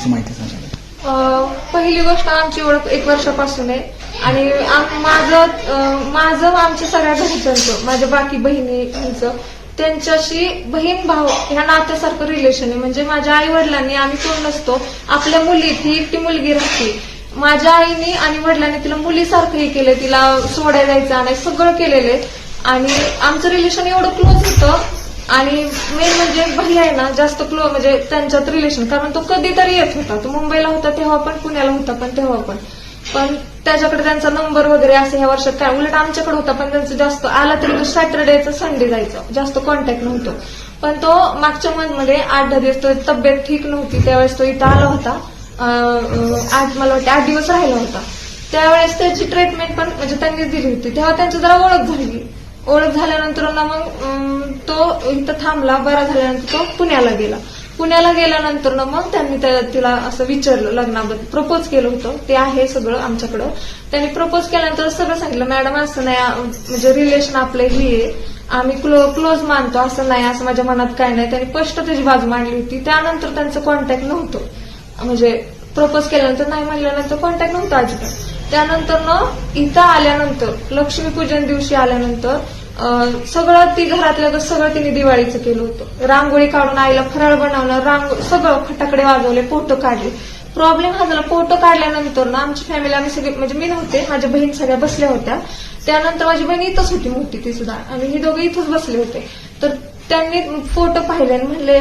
थोडीशी माहिती सांगा. पहिली गोष्ट आमची ओळख एक वर्षापासून आहे. आणि आम- माझं माझं आमच्या सगळ्या घरच्यांचं माझ्या बाकी बहिणींचं त्यांच्याशी बहीण भाऊ ह्या नात्यासारखं रिलेशन आहे. म्हणजे माझ्या आई वडिलांनी आम्ही कोण नसतो आपल्या मुली ती एकटी मुलगी राहते. माझ्या आईने आणि वडिलांनी तिला मुलीसारखं हे केलं तिला सोडायला जायचं आणि सगळं केलेलं आहे. आणि आमचं रिलेशन एवढं क्लोज होतं आणि मेन म्हणजे भैया आहे ना जास्त क्लो म्हणजे त्यांच्यात रिलेशन कारण तो कधीतरी येत होता. तो मुंबईला होता तेव्हा पण पुण्याला होता पण तेव्हा पण. पण त्याच्याकडे त्यांचा नंबर वगैरे असं ह्या वर्षात काय उलट आमच्याकडे होता पण त्यांचं जास्त आला तरी तो सॅटर्डेचं संडे जायचं. जास्त कॉन्टॅक्ट नव्हतो. पण तो मागच्या मंथमध्ये आठ दहा दिवस तो तब्येत ठीक नव्हती त्यावेळेस तो इथं आला होता. आठ मला वाटते आठ दिवस राहिला होता. त्यावेळेस त्याची ट्रीटमेंट पण म्हणजे त्यांनीच दिली होती. तेव्हा त्यांची जरा ओळख झाली. ओळख झाल्यानंतर ना मग तो इथं थांबला बरा झाल्यानंतर तो पुण्याला गेला. पुण्याला गेल्यानंतर ना मग त्यांनी तिला असं विचारलं लग्नाबद्दल प्रपोज केलं होतं. ते आहे सगळं आमच्याकडं. त्यांनी प्रपोज केल्यानंतर सगळं सांगितलं मॅडम असं नाही म्हणजे रिलेशन आपलं हे आहे. आम्ही क्लो क्लोज मानतो असं नाही असं माझ्या मनात काय नाही. त्यांनी स्पष्ट त्याची बाजू मांडली होती. त्यानंतर त्यांचं कॉन्टॅक्ट नव्हतं. म्हणजे प्रपोज केल्यानंतर नाही म्हणल्यानंतर कॉन्टॅक्ट नव्हता अजिबात. त्यानंतर ना इथं आल्यानंतर लक्ष्मीपूजन दिवशी आल्यानंतर सगळं ती घरातल्या सगळं तिने दिवाळीचं केलं होतं. रांगोळी काढून आईला फराळ बनवलं रांग सगळं फटाकडे वाजवले फोटो काढले. प्रॉब्लेम हा झाला फोटो काढल्यानंतर ना आमची फॅमिली आम्ही सगळे म्हणजे मी नव्हते माझ्या बहीण सगळ्या बसल्या होत्या. त्यानंतर माझी बहीण इथंच होती मोठी ती सुद्धा. आणि हे दोघे इथंच बसले होते. तर त्यांनी फोटो पाहिले आणि म्हणले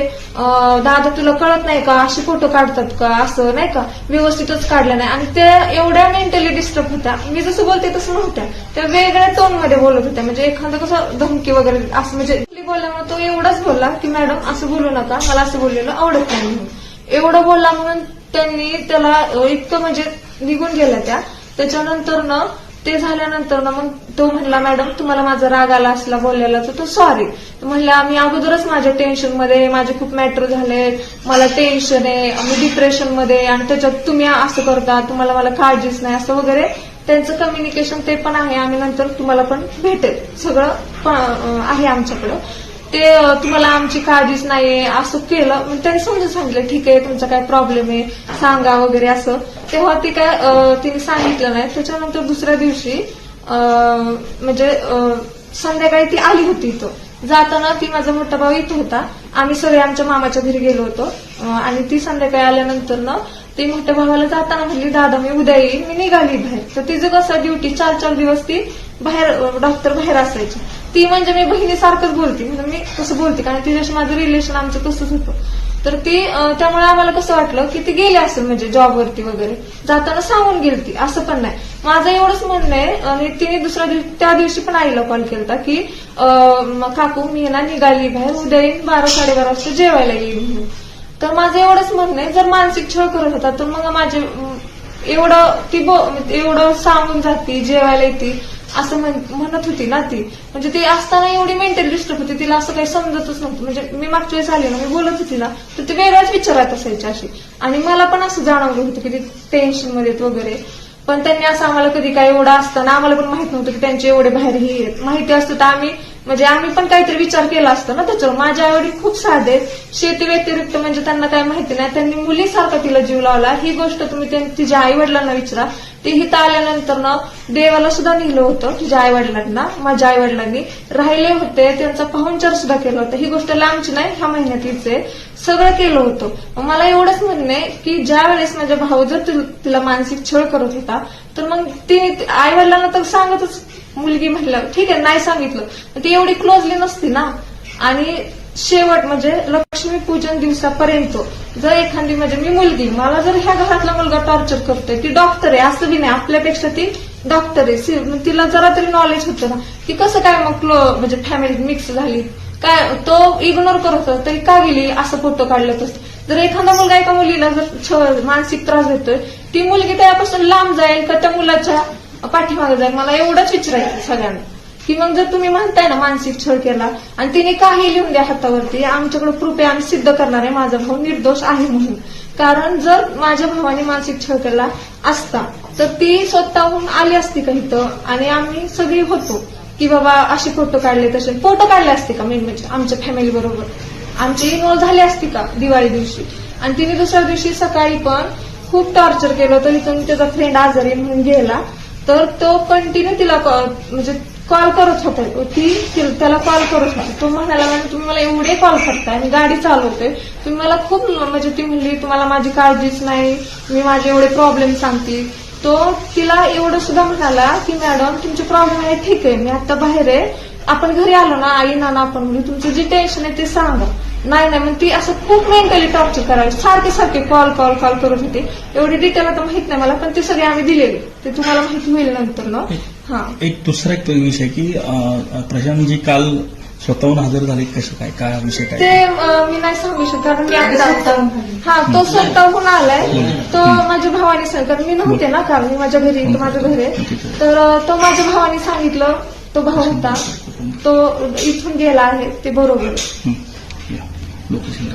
दादा तुला कळत नाही का? असे फोटो काढतात का? असं नाही का? व्यवस्थितच काढलं नाही. आणि त्या एवढ्या मेंटली डिस्टर्ब होत्या. मी जसं बोलते तसं नव्हत्या. त्या वेगळ्या टोनमध्ये बोलत होत्या. म्हणजे एखादं कसं धमकी वगैरे असं म्हणजे बोलल्यामुळे तो एवढाच बोलला की मॅडम असं बोलू नका. मला असं बोललेलं आवडत नाही म्हणून. एवढं बोलला म्हणून त्यांनी त्याला इतकं म्हणजे निघून गेल्या त्या. त्याच्यानंतर ना ते झाल्यानंतर ना मग तो म्हणला मॅडम तुम्हाला माझा राग आला असला बोललेला तर तो सॉरी म्हणला आम्ही अगोदरच माझ्या टेन्शनमध्ये माझे खूप मॅटर झाले. मला टेन्शन आहे मी डिप्रेशनमध्ये आणि त्याच्यात तुम्ही असं करता तुम्हाला मला काळजीच नाही असं वगैरे. त्यांचं कम्युनिकेशन ते पण आहे. आम्ही नंतर तुम्हाला पण भेटेल. सगळं पण, आहे आमच्याकडं. ते तुम्हाला आमची काळजीच नाहीये असं केलं. मग त्यांनी समजून सांगितलं ठीक आहे तुमचा काय प्रॉब्लेम आहे सांगा वगैरे असं. तेव्हा ती काय तिने सांगितलं नाही. त्याच्यानंतर दुसऱ्या दिवशी म्हणजे संध्याकाळी ती आली होती इथं. जाताना ती माझा मोठा भाऊ इथं होता. आम्ही सगळे आमच्या मामाच्या घरी गेलो होतो. आणि ती संध्याकाळी आल्यानंतर ना ती मोठ्या भावाला जाताना म्हणली दादा मी उद्या येईल मी निघाली बाहेर. तर तिचं कसं ड्युटी चार चार दिवस ती बाहेर डॉक्टर बाहेर असायची. ती म्हणजे मी बहिणीसारखंच बोलते. म्हणजे मी कसं बोलते कारण तिच्याशी माझं रिलेशन आमचं तसंच होतं. तर ती त्यामुळे आम्हाला कसं वाटलं की ती गेली असेल म्हणजे जॉबवरती वगैरे. जाताना सांगून गेली ती असं पण नाही. माझं एवढंच म्हणणं आहे आणि तिने दुसऱ्या दिवशी त्या दिवशी पण आईला कॉल केला की काकू मी ना निघाली बाहेर उद्या येईन बारा साडेबारा वाजता जेवायला येईल म्हणून. तर माझं एवढंच म्हणणं आहे जर मानसिक छळ करत होता तर मग माझे एवढं ती एवढं सांगून जाती जेवायला येते. असं म्हणत होती ना ती. म्हणजे ती असताना एवढी मेंटली डिस्टर्ब होती तिला असं काही समजतच नव्हतं. म्हणजे मी मागच्या वेळेस आले ना मी बोलत होती ना तर ती वेगळ्याच विचारात असायची अशी. आणि मला पण असं जाणवलं होतं की ती टेन्शनमध्ये वगैरे. पण त्यांनी असं आम्हाला कधी काय एवढं असताना आम्हाला पण माहीत नव्हतं की त्यांचे एवढे बाहेर हे आहेत. माहिती असतं तर आम्ही म्हणजे आम्ही पण काहीतरी विचार केला असतो ना त्याच्यावर. माझ्या आईवडील खूप साधे आहेत. शेती व्यतिरिक्त म्हणजे त्यांना काय माहिती नाही. त्यांनी मुलीसारखा तिला जीव लावला. ही गोष्ट तुम्ही तिच्या आई वडिलांना विचारा. ते हिथं आल्यानंतर ना देवाला सुद्धा नेलं होतं तुझ्या आई वडिलांना माझ्या आई वडिलांनी राहिले होते. त्यांचा पाहुणचार सुद्धा केला होता. ही गोष्ट लांबची नाही. ह्या महिन्यातलीच आहे. सगळं केलं होतं. मला एवढंच म्हणणं आहे की ज्या वेळेस माझ्या भाऊ जर तिला मानसिक छळ करत होता तर मग ती आई वडिलांना तर सांगतच. मुलगी म्हटलं ठीक आहे नाही सांगितलं. ती एवढी क्लोजली नसती ना. आणि शेवट म्हणजे लक्ष्मी पूजन दिवसापर्यंत जर एखादी म्हणजे मी मुलगी मला जर ह्या घरातला मुलगा टॉर्चर करतोय ती डॉक्टर आहे असं बी नाही. आपल्यापेक्षा ती डॉक्टर आहे. तिला जरा तरी नॉलेज होतं ना. ती कसं काय मग म्हणजे फॅमिली मिक्स झाली? काय तो इग्नोर करत होता तरी का गेली असं फोटो काढलं तसं जर एखादा मुलगा एका मुलीला जर मानसिक त्रास देतोय ती मुलगी त्यापासून लांब जाईल का त्या मुलाच्या पाठीमागे जाईल? मला एवढंच विचारायचं सगळ्यांना. की मग जर तुम्ही म्हणताय ना मानसिक छळ केला आणि तिने काही लिहून द्या हातावरती आमच्याकडे प्रूफ आहे आम्ही सिद्ध करणार आहे माझा भाऊ निर्दोष आहे म्हणून. कारण जर माझ्या भावाने मानसिक छळ केला असता तर ती स्वतःहून आली असती का इथं? आणि आम्ही सगळी होतो. की बाबा असे फोटो काढले तसे. फोटो काढले असते का मेन म्हणजे आमच्या फॅमिली बरोबर? आमची इन्व्हॉल्व झाली असती का दिवाळी दिवशी? आणि तिने दुसऱ्या दिवशी सकाळी पण खूप टॉर्चर केलं तर इथून त्याचा फ्रेंड आजारी म्हणून गेला. तर तो कंटिन्यू तिला कॉल म्हणजे कॉल करत होता. ती त्याला कॉल करत होती. तो म्हणाला म्हणजे तुम्ही मला एवढे कॉल करताय. मी गाडी चालवते. तुम्ही मला खूप म्हणजे ती म्हणली तुम्हाला माझी काळजीच नाही. मी माझे एवढे प्रॉब्लेम सांगते. तो तिला एवढं सुद्धा म्हणाला की मॅडम तुमचे प्रॉब्लेम आहे ठीक आहे मी आता बाहेर आहे. आपण घरी आलो ना आई नाना आपण म्हणजे तुमचं जे टेन्शन आहे ते सांगा. नाही नाही मग ती असं खूप मेंटली टॉर्चर करायची सारखे सारखे कॉल कॉल कॉल करत होते. एवढी डिटेल आता माहीत नाही मला पण ते सगळे आम्ही दिलेले. ते तुम्हाला माहिती होईल नंतर ना हा. एक दुसरा एक विषय की अं, प्रशांतजी काल स्वतःहून हजर झाले कसं काय? काय विषय ते काय अं, मी नाही सांगू शकत कारण मी आता हा तो स्वतःहून आलाय. तो माझ्या भावाने सांगितलं कारण मी नव्हते ना काल मी माझ्या घरी इथं माझं घर. आहे. तर अं, तो माझ्या भावाने सांगितलं तो भाऊ होता. तो इथून गेला आहे ते बरोबर. आहे. हं. या, लोकेशन.